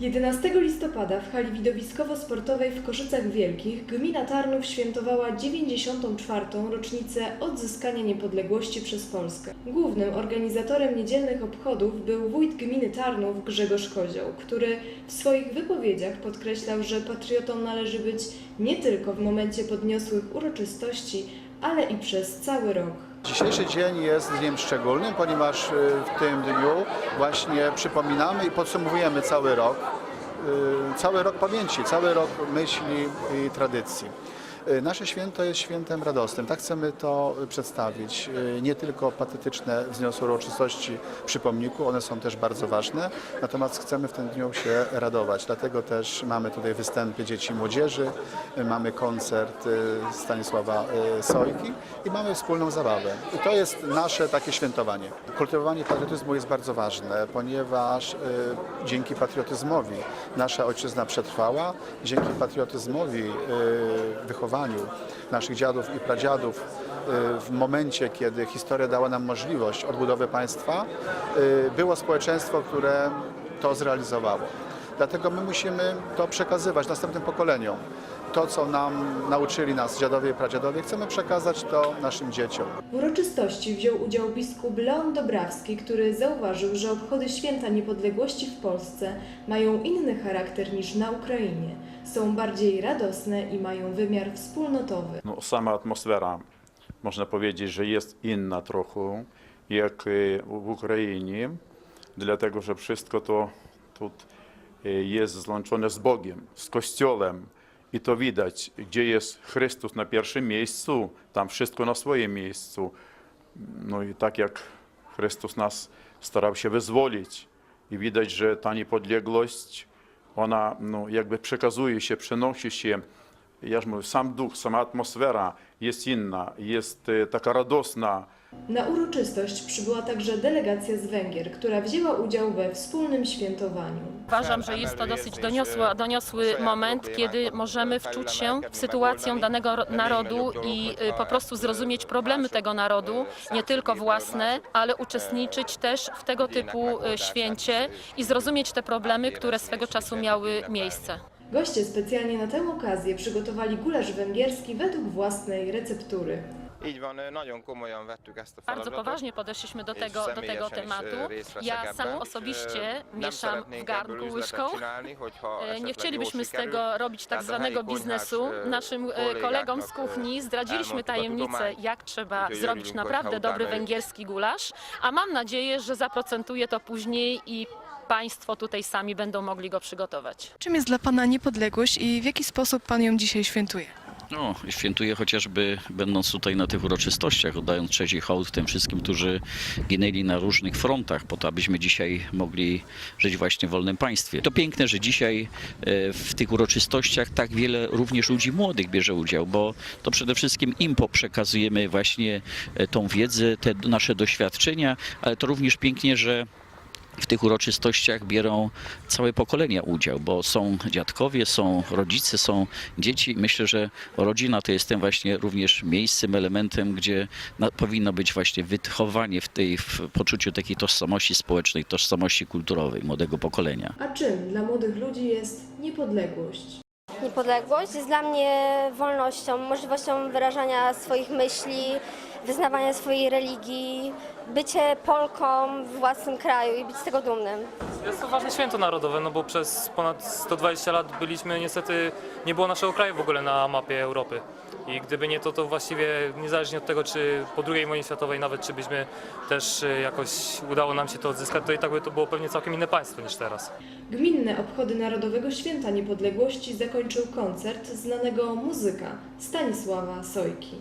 11 listopada w hali widowiskowo-sportowej w Koszycach Wielkich gmina Tarnów świętowała 94. rocznicę odzyskania niepodległości przez Polskę. Głównym organizatorem niedzielnych obchodów był wójt gminy Tarnów Grzegorz Kozioł, który w swoich wypowiedziach podkreślał, że patriotą należy być nie tylko w momencie podniosłych uroczystości, ale i przez cały rok. Dzisiejszy dzień jest dniem szczególnym, ponieważ y, w tym dniu właśnie przypominamy i podsumowujemy cały rok, y, cały rok pamięci, cały rok myśli i tradycji. Y, Nasze święto jest świętem radosnym, tak chcemy to przedstawić. Y, Nie tylko patetyczne wzniosłe uroczystości przy pomniku, one są też bardzo ważne, natomiast chcemy w tym dniu się radować. Dlatego też mamy tutaj występy dzieci i młodzieży, y, mamy koncert Stanisława Sojki i mamy wspólną zabawę. I to jest nasze takie świętowanie. Kultywowanie patriotyzmu jest bardzo ważne, ponieważ dzięki patriotyzmowi nasza ojczyzna przetrwała, dzięki patriotyzmowi, y, naszych dziadów i pradziadów y, w momencie, kiedy historia dała nam możliwość odbudowy państwa, y, było społeczeństwo, które to zrealizowało. Dlatego my musimy to przekazywać następnym pokoleniom to, co nam nauczyli nas dziadowie i pradziadowie, chcemy przekazać to naszym dzieciom. W uroczystości wziął udział biskup Leon Dobrawski, który zauważył, że obchody Święta Niepodległości w Polsce mają inny charakter niż na Ukrainie. Są bardziej radosne i mają wymiar wspólnotowy. No, sama atmosfera, można powiedzieć, że jest inna trochę jak y, w Ukrainie, dlatego że wszystko to tu y, jest złączone z Bogiem, z Kościołem. I to widać, gdzie jest Chrystus na pierwszym miejscu, tam wszystko na swoim miejscu. No i tak jak Chrystus nas starał się wyzwolić i widać, że ta niepodległość, ona no, jakby przekazuje się, przenosi się. Ja ж mówię, sam duch, sama atmosfera jest inna, jest e, taka radosna. Na uroczystość przybyła także delegacja z Węgier, która wzięła udział we wspólnym świętowaniu. Uważam, że jest to dosyć doniosły, doniosły moment, kiedy możemy wczuć się w sytuację danego ro- narodu i y, po prostu zrozumieć problemy tego narodu, nie tylko własne, ale uczestniczyć też w tego typu y, święcie i zrozumieć te problemy, które swego czasu miały miejsce. Goście specjalnie na tę okazję przygotowali gulasz węgierski według własnej receptury. Így van, nagyon komolyan vettük ezt a Bardzo feladatot. poważnie podeszliśmy do tego, do tego tematu. Ja ebben. sam osobiście nem mieszam w garnku łyżką. E, Nie chcielibyśmy z sikerül. tego robić tak zwanego biznesu. Naszym e, kolegom z kuchni zdradziliśmy tajemnicę, jak trzeba zrobić naprawdę dobry węgierski gulasz, a mam nadzieję, że zaprocentuje to później i Państwo tutaj sami będą mogli go przygotować. Czym jest dla Pana niepodległość i w jaki sposób Pan ją dzisiaj świętuje? No, świętuję chociażby będąc tutaj na tych uroczystościach, oddając cześć i hołd tym wszystkim, którzy ginęli na różnych frontach, po to, abyśmy dzisiaj mogli żyć właśnie w wolnym państwie. To piękne, że dzisiaj e, w tych uroczystościach tak wiele również ludzi młodych bierze udział, bo to przede wszystkim im przekazujemy właśnie e, tą wiedzę, te nasze doświadczenia, ale to również pięknie, że w tych uroczystościach biorą całe pokolenia udział, bo są dziadkowie, są rodzice, są dzieci. Myślę, że rodzina to jest tym właśnie również miejscem, elementem, gdzie na, powinno być właśnie wychowanie w tej w poczuciu takiej tożsamości społecznej, tożsamości kulturowej młodego pokolenia. A czym dla młodych ludzi jest niepodległość? Niepodległość jest dla mnie wolnością, możliwością wyrażania swoich myśli, wyznawania swojej religii, bycie Polką w własnym kraju i być z tego dumnym. Jest to ważne święto narodowe, no bo przez ponad 120 lat byliśmy niestety, nie było naszego kraju w ogóle na mapie Europy. I gdyby nie to, to właściwie niezależnie od tego, czy po II wojnie światowej nawet, czy byśmy też e, jakoś udało nam się to odzyskać, to i tak by to było pewnie całkiem inne państwo niż teraz. Gminne obchody Narodowego Święta Niepodległości zakończył koncert znanego muzyka Stanisława Sojki.